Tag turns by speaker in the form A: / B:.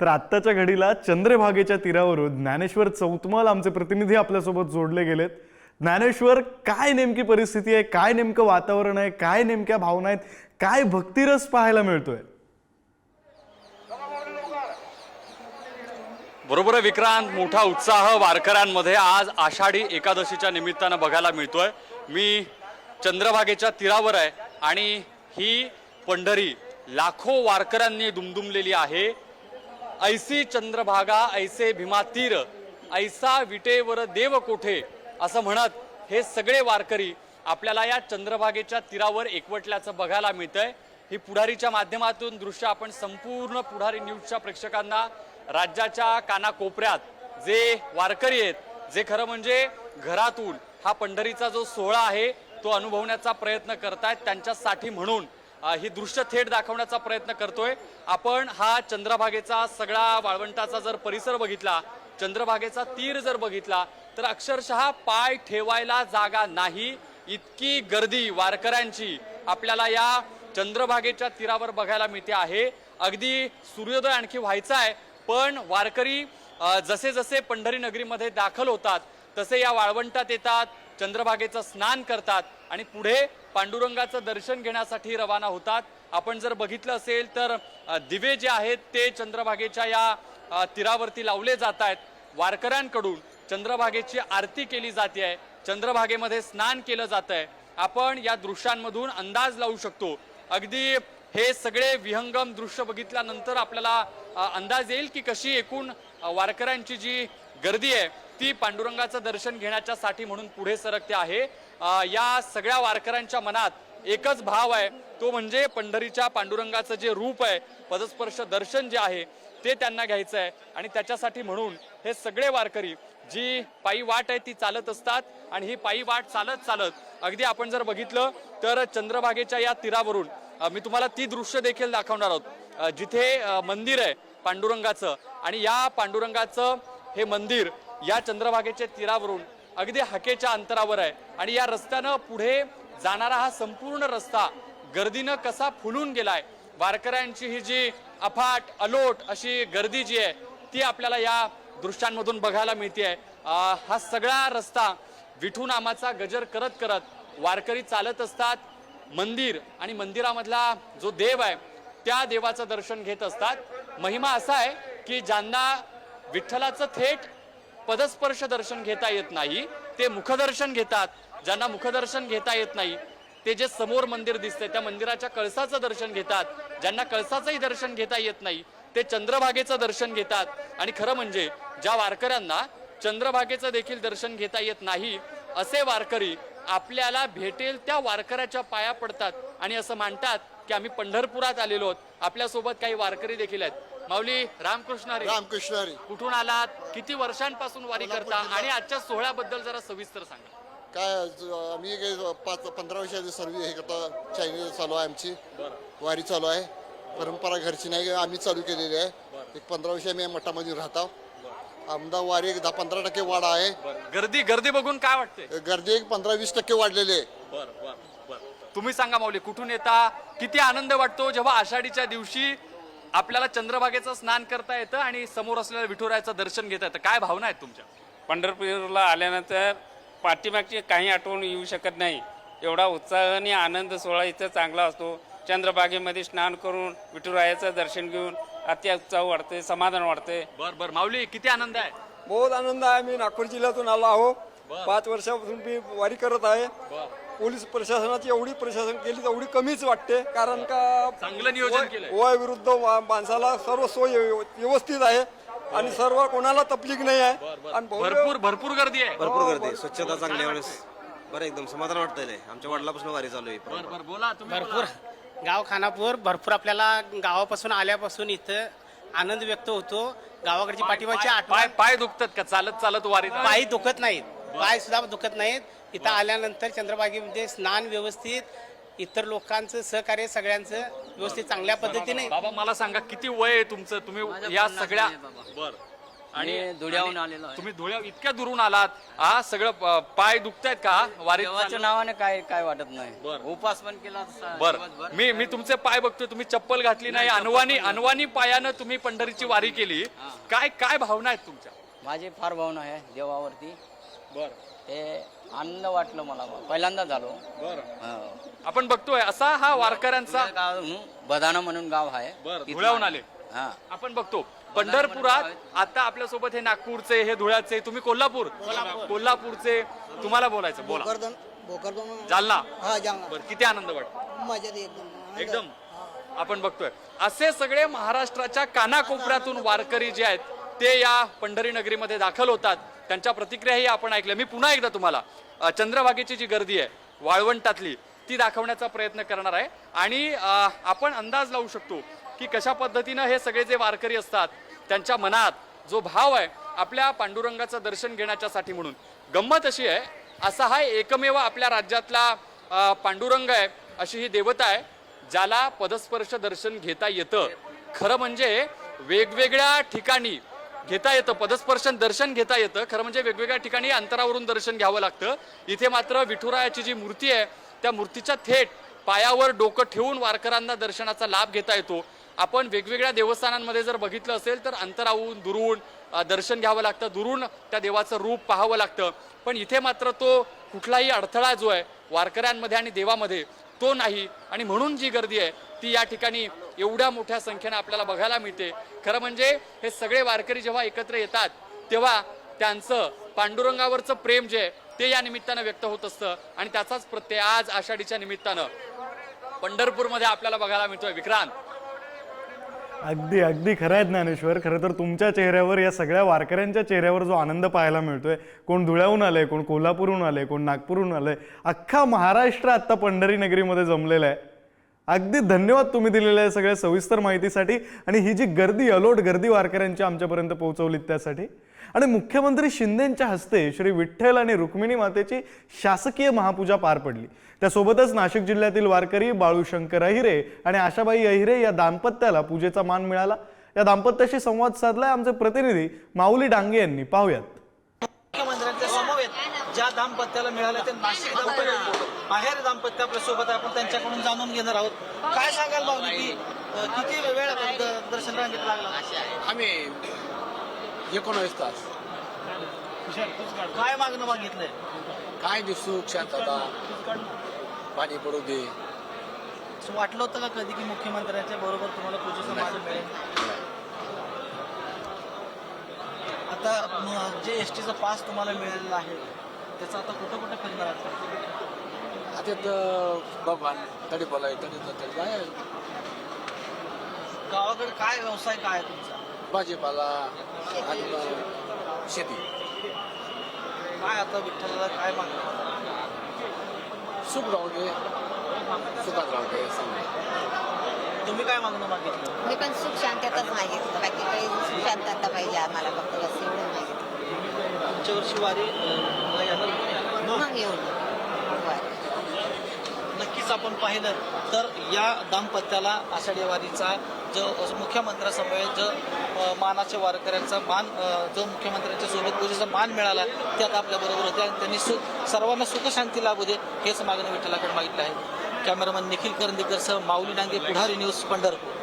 A: तर आत्ताच्या घडीला चंद्रभागेच्या तीरावरून ज्ञानेश्वर चौतमल आमचे प्रतिनिधी आपल्यासोबत जोडले गेलेत. ज्ञानेश्वर काय नेमकी परिस्थिती आहे? काय नेमकं वातावरण आहे? काय नेमक्या भावना आहेत? काय भक्तिरस पाहायला मिळतोय?
B: बरोबर आहे विक्रांत. मोठा उत्साह वारकऱ्यांमध्ये आज आषाढी एकादशीच्या निमित्तानं बघायला मिळतोय. मी चंद्रभागेच्या तीरावर आहे आणि ही पंढरी लाखो वारकऱ्यांनी दुमदुमलेली आहे. ऐसी चंद्रभागा ऐसे भीमा तीर ऐसा विटेवर देव कोठे असं म्हणत हे सगळे वारकरी आपल्याला या चंद्रभागेच्या तीरावर एकवटल्याचं बघायला मिळतंय. ही पुढारीच्या माध्यमातून दृश्य आपण संपूर्ण पुढारी न्यूजच्या प्रेक्षकांना राज्याच्या कानाकोपऱ्यात जे वारकरी आहेत जे खरं म्हणजे घरातून हा पंढरीचा जो सोहळा आहे तो अनुभवण्याचा प्रयत्न करतायत त्यांच्यासाठी म्हणून. ही दृश्य थेट दाखवण्याचा प्रयत्न करतोय. आपण हा चंद्रभागेचा सगळा वाळवंटाचा जर परिसर बघितला चंद्रभागेचा तीर जर बघितला तर अक्षरशः पाय ठेवायला जागा नाही. इतकी गर्दी वारकऱ्यांची आपल्याला या चंद्रभागेच्या तीरावर बघायला मिळते आहे. अगदी सूर्योदय आणखी व्हायचा आहे पण वारकरी जसे जसे पंढरी नगरीमध्ये दाखल होतात तसे या वाळवंटात येतात. चंद्रभागेचं स्नान करतात आणि पुढे पांडुरंगाचं दर्शन घेण्यासाठी रवाना होतात. आपण जर बघितलं असेल तर दिवे जे आहेत ते चंद्रभागेच्या या तीरावरती लावले जात आहेत. वारकऱ्यांकडून चंद्रभागेची आरती केली जाते आहे. चंद्रभागेमध्ये स्नान केलं जात आहे. आपण या दृश्यांमधून अंदाज लावू शकतो. अगदी हे सगळे विहंगम दृश्य बघितल्यानंतर आपल्याला अंदाज येईल की कशी एकूण वारकऱ्यांची जी गर्दी आहे ती पांडुरंगाचं दर्शन घेण्याच्यासाठी म्हणून पुढे सरकते आहे. या सगळ्या वारकऱ्यांच्या मनात एकच भाव आहे. तो म्हणजे पंढरीच्या पांडुरंगाचं जे रूप आहे पदस्पर्श दर्शन जे आहे ते त्यांना घ्यायचं आहे. आणि त्याच्यासाठी म्हणून हे सगळे वारकरी जी पायी वाट आहे ती चालत असतात. आणि ही पायी वाट चालत चालत अगदी आपण जर बघितलं तर चंद्रभागेच्या या तीरावरून मी तुम्हाला ती दृश्य देखील दाखवणार आहोत. जिथे मंदिर आहे पांडुरंगाचं. आणि या पांडुरंगाचं हे मंदिर या चंद्रभागेच्या तीरावरून अगदी हाकेच्या अंतरावर आहे. आणि या रस्त्यानं पुढे जाणारा हा संपूर्ण रस्ता गर्दीनं कसा फुलून गेलाय वारकऱ्यांची ही जी अफाट अलोट अशी गर्दी जी आहे ती आपल्याला या दृश्यांमधून बघायला मिळते हा सगळा रस्ता विठू नामाचा गजर करत करत वारकरी चालत असतात. मंदिर आणि मंदिरामधला जो देव आहे त्या देवाचं दर्शन घेत असतात. महिमा असा आहे की ज्यांना विठ्ठलाचं थेट पदस्पर्श दर्शन घेता येत नाही ते मुखदर्शन घेतात. ज्यांना मुखदर्शन घेता येत नाही ते जे समोर मंदिर दिसतंय त्या मंदिराच्या कळसाचं दर्शन घेतात. ज्यांना कळसाचंही दर्शन घेता येत नाही ते चंद्रभागेचं दर्शन घेतात. आणि खरं म्हणजे ज्या वारकऱ्यांना चंद्रभागेचं देखील दर्शन घेता येत नाही असे वारकरी आपल्याला भेटेल त्या वारकऱ्याच्या पाया पडतात. आणि असं मानतात की आम्ही पंढरपुरात आलेलो आहोत. आपल्यासोबत काही वारकरी देखील आहेत. माऊली रामकृष्ण हरी.
C: रामकृष्ण हरी.
B: कुठून आलात? किती वर्षांपासून वारी करता? आणि आजच्या सोहळ्याबद्दल जरा सविस्तर सांगा.
C: काय ज- आम्ही काही पाच पंधरा वर्षाची सर्व हे करता. चायनीज चालू आहे आमची. वारी चालू आहे. परंपरा घरची नाही आम्ही चालू केलेली आहे. एक पंधरा वर्ष आम्ही या मठामध्ये राहतो. आमदा वारी एक दहा पंधरा टक्के वाढ आहे.
B: गर्दी गर्दी बघून काय वाटते?
C: गर्दी एक पंधरा वीस टक्के वाढलेली आहे.
B: बर बर बर. तुम्ही सांगा माऊली कुठून येता? किती आनंद वाटतो जेव्हा आषाढीच्या दिवशी आपल्याला चंद्रभागेचं स्नान करता येतं आणि समोर असलेल्या विठुरायाचं दर्शन घेता येतं. काय भावना आहेत तुमच्या?
D: पंढरपूरला आल्यानंतर पाठीमागची काही आठवण येऊ शकत नाही. एवढा उत्साह आणि आनंद सोहळा इथं चांगला असतो. चंद्रभागेमध्ये स्नान करून विठुरायाचं दर्शन घेऊन अति उत्साह वाढते समाधान वाढते.
B: बर बर. माऊली किती आनंद आहे?
E: बहुत आनंद आहे. मी नागपूर जिल्ह्यातून आलो आहो. पाच वर्षापासून मी वारी करत आहे. पोलीस प्रशासनाची एवढी प्रशासन केली तेवढी कमीच वाटते. कारण का
B: चांगलं नियोजन
E: वय-
B: केलंय.
E: वय विरुद्ध माणसाला सर्व सोय व्यव- व्यवस्थित आहे आणि सर्व कोणाला तकलीफ नाही आहे. आणि
B: भरपूर भरपूर गर्दी आहे.
F: भरपूर गर्दी स्वच्छता चांगली आहे. वेळेस. बरं एकदम समाधान वाटतंय आमच्या वडिलापासून वारी चालू आहे.
B: बर बर. बोला तुम्ही
G: भरपूर. गाव खानापूर भरपूर आपल्याला गावापासून आल्यापासून इथं आनंद व्यक्त होतो. गावाकडची पाठीमागची
B: पाय
G: आठवण
B: पाय दुखतात का? चालत चालत वारी
G: पायी दुखत नाहीत. पाय सुद्धा दुखत नाहीत. इथं आल्यानंतर चंद्रभागेमध्ये स्नान व्यवस्थित इतर लोकांचं सहकार्य सगळ्यांचं व्यवस्थित चांगल्या पद्धतीने.
B: बाबा मला सांगा किती वय आहे तुमचं? तुम्ही या सगळ्या बर. आणि
H: धुळ्याहून आलेलो
B: तुम्ही धुळ्या इतक्या दुरून आलात. हा सगळं प- पाय दुखतायत का?
H: देवाच्या नावाने काय काय वाटत
B: बरं.
H: नाही उपास पण केला स-
B: बर.
H: दिवसभर.
B: मी मी तुमचे पाय बघतोय तुम्ही चप्पल घातली नाही. अनवानी अनवानी पायानं तुम्ही पंढरीची वारी केली. काय काय भावना आहेत तुमच्या?
H: माझी फार भावना आहे देवावरती. ते आनंद वाटलं मला पहिल्यांदा झालो.
B: बर.
H: हो.
B: आपण बघतोय असा हा वारकऱ्यांचा
H: गाव बदाना म्हणून गाव आहे.
B: धुळ्याहून. आले.
H: हा.
B: आपण बघतो. पंढरपुरात आता आपल्यासोबत हे नागपूरचे हे धुळ्याचे तुम्ही कोल्हापूर? कोल्हापूरचे. तुम्हाला बोलायचं बोला.
I: भोकरदन भोकरदन
B: जालना.
I: हा जालना.
B: बर किती आनंद वाटतो?
I: मजा एकदम.
B: एकदम? आपण बघतोय. असे सगळे महाराष्ट्राच्या कानाकोपऱ्यातून वारकरी जे आहेत ते या पंढरी नगरीमध्ये दाखल होतात. त्यांच्या प्रतिक्रियाही आपण ऐकल्या. मी पुन्हा एकदा तुम्हाला चंद्रभागेची जी गर्दी आहे वाळवंटातली ती दाखवण्याचा प्रयत्न करणार आहे. आणि आपण अंदाज लावू शकतो की कशा पद्धतीनं हे सगळे जे वारकरी असतात त्यांच्या मनात जो भाव आहे आपल्या पांडुरंगाचं दर्शन घेण्याच्यासाठी म्हणून. गंमत अशी आहे असा हा एकमेव आपल्या राज्यातला पांडुरंग आहे अशी ही देवता आहे ज्याला पदस्पर्श दर्शन घेता येतं. खरं म्हणजे वेगवेगळ्या ठिकाणी घेता येतं पदस्पर्शन दर्शन घेता येतं. खरं म्हणजे वेगवेगळ्या ठिकाणी अंतरावरून दर्शन घ्यावं लागतं. इथे मात्र विठुरायाची जी मूर्ती आहे त्या मूर्तीच्या थेट पायावर डोकं ठेवून वारकऱ्यांना दर्शनाचा लाभ घेता येतो. आपण वेगवेगळ्या देवस्थानांमध्ये जर बघितलं असेल तर अंतरावून दुरून दर्शन घ्यावं लागतं. दुरून त्या देवाचं रूप पाहावं लागतं. पण इथे मात्र तो कुठलाही अडथळा जो आहे वारकऱ्यांमध्ये आणि देवामध्ये तो नाही. आणि म्हणून जी गर्दी आहे ती या ठिकाणी एवढ्या मोठ्या संख्येनं आपल्याला बघायला मिळते. खरं म्हणजे हे सगळे वारकरी जेव्हा एकत्र येतात तेव्हा त्यांचं पांडुरंगावरचं प्रेम जे आहे ते या निमित्तानं व्यक्त होत असतं. आणि त्याचाच प्रत्यय आज आषाढीच्या निमित्तानं पंढरपूरमध्ये आपल्याला बघायला मिळतोय. विक्रांत
A: अगदी अगदी खरं आहे ज्ञानेश्वर. खरं तर तुमच्या चेहऱ्यावर या सगळ्या वारकऱ्यांच्या चेहऱ्यावर जो आनंद पाहायला मिळतोय कोण धुळ्याहून आलंय कोण कोल्हापूरहून आलंय कोण नागपूरहून आलंय अख्खा महाराष्ट्र आत्ता पंढरी नगरीमध्ये जमलेला आहे. अगदी धन्यवाद तुम्ही दिलेल्या सगळ्या सविस्तर माहितीसाठी. आणि ही जी गर्दी अलोट गर्दी वारकऱ्यांची आमच्यापर्यंत पोहोचवलीत त्यासाठी. आणि मुख्यमंत्री शिंदेंच्या हस्ते श्री विठ्ठल आणि रुक्मिणी मातेची शासकीय महापूजा पार पडली. त्यासोबतच नाशिक जिल्ह्यातील वारकरी बाळूशंकर अहिरे आणि आशाबाई अहिरे या दाम्पत्याला पूजेचा मान मिळाला. या दाम्पत्याशी संवाद साधलाय आमचे प्रतिनिधी माऊली डांगे यांनी. पाहूयात.
J: ज्या दाम्पत्याला मिळालं ते नाशिक दाम्पत्य बाहेर दाम्पत्य आपल्यासोबत आहे आपण त्यांच्याकडून जाणून घेणार आहोत. काय सांगाल माऊली की किती वेळ दर्शन रांगेत लागला?
K: आम्ही एकोणावीस तास.
J: काय मागणं मागितलंय?
K: काय दे सुख शांतता पाणी पडू दे.
J: वाटलं होतं का कधी की मुख्यमंत्र्यांच्या बरोबर तुम्हाला पूजेचं मान मिळेल? आता म- जे एस टीचा पास तुम्हाला मिळालेला आहे त्याचा आता कुठं कुठं आहात?
K: आता तर बाबा तडी बोलाय तडी तडी जाय
J: गावाकडे काय व्यवसाय काय आहे तुमचा?
K: भाजीपाला आणि मग शेती.
J: काय आता विठ्ठलाला काय मागणं
K: सुख राहू दे सुखात राहू दे
J: तुम्ही काय मागणं मागितलं?
L: मी पण सुख शांतताच मागितलं. बाकी काही सुख शांतता पाहिजे आम्हाला फक्त बस एवढं मागितलं.
J: पुढच्या वर्षी वारी अं, येणार नक्कीच आपण पाहिलं. तर या दाम्पत्याला आषाढी वारीचा जो मुख्यमंत्र्यासमवेत जो अ, मानाच्या वारकऱ्यांचा मान अ, जो मुख्यमंत्र्यांच्या सोबत पूजेचा मान मिळाला ते आता आपल्या बरोबर होते आणि त्यांनी सु सर्वांना सुखशांती लाभू दे हेच मागणं विठ्ठलाकडे मागितलं आहे. कॅमेरामन निखिल करंदीकर सह माऊली डांगे पुढारी न्यूज पंढरपूर.